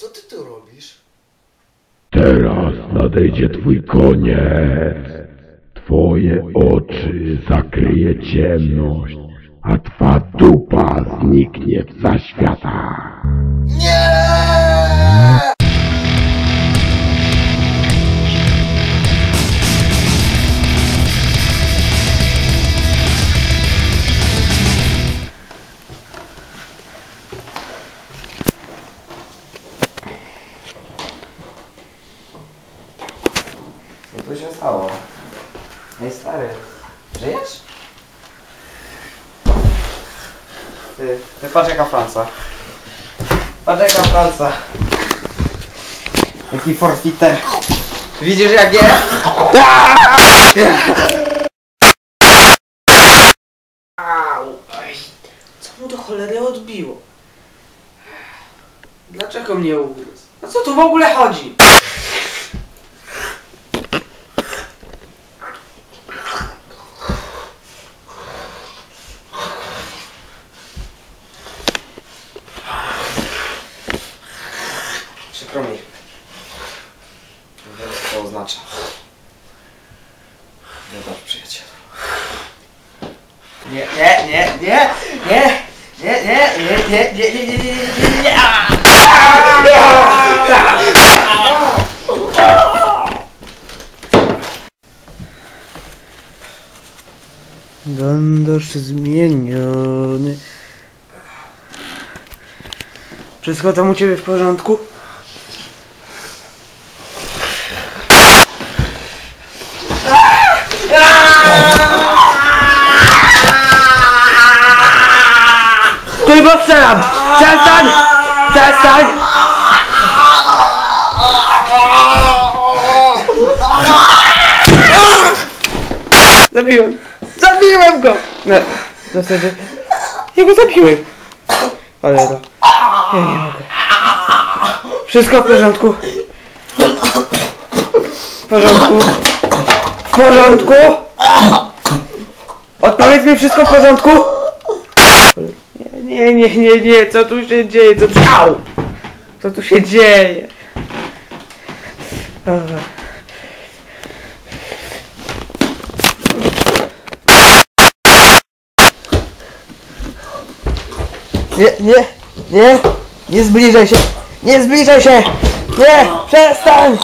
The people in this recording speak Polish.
Co ty tu robisz? Teraz nadejdzie twój koniec. Twoje oczy zakryje ciemność, a twa dupa zniknie w zaświatach. Nie! Tu się stało? Ej stary, żyjesz? Ty, ty patrz jaka Franca. Patrz jaka Franca. Jaki forfiter. Widzisz jak jest? Au! Oj, Co mu do cholery odbiło? Dlaczego mnie ugryzł? O co tu w ogóle chodzi? Przykro mi. Nie wiem co to oznacza. Wybacz przyjacielu. Nie, nie, nie, nie, nie, nie, nie, nie, nie, nie, nie, nie, nie, nie, nie. Bandaż zmieniony. Wszystko tam u Ciebie w porządku? Stój, bo strzelam! Przestań! Przestań! Zabiłem! Zabiłem go! No, w zasadzie... Ja go zabiłem! Ale to... Ja nie mogę. Wszystko w porządku? W porządku? W porządku? Odpowiedz mi wszystko w porządku? Nie, nie, nie, nie, co tu się dzieje? Co tu! Co tu się dzieje? Nie, nie, nie, nie zbliżaj się, nie zbliżaj się, nie, przestań!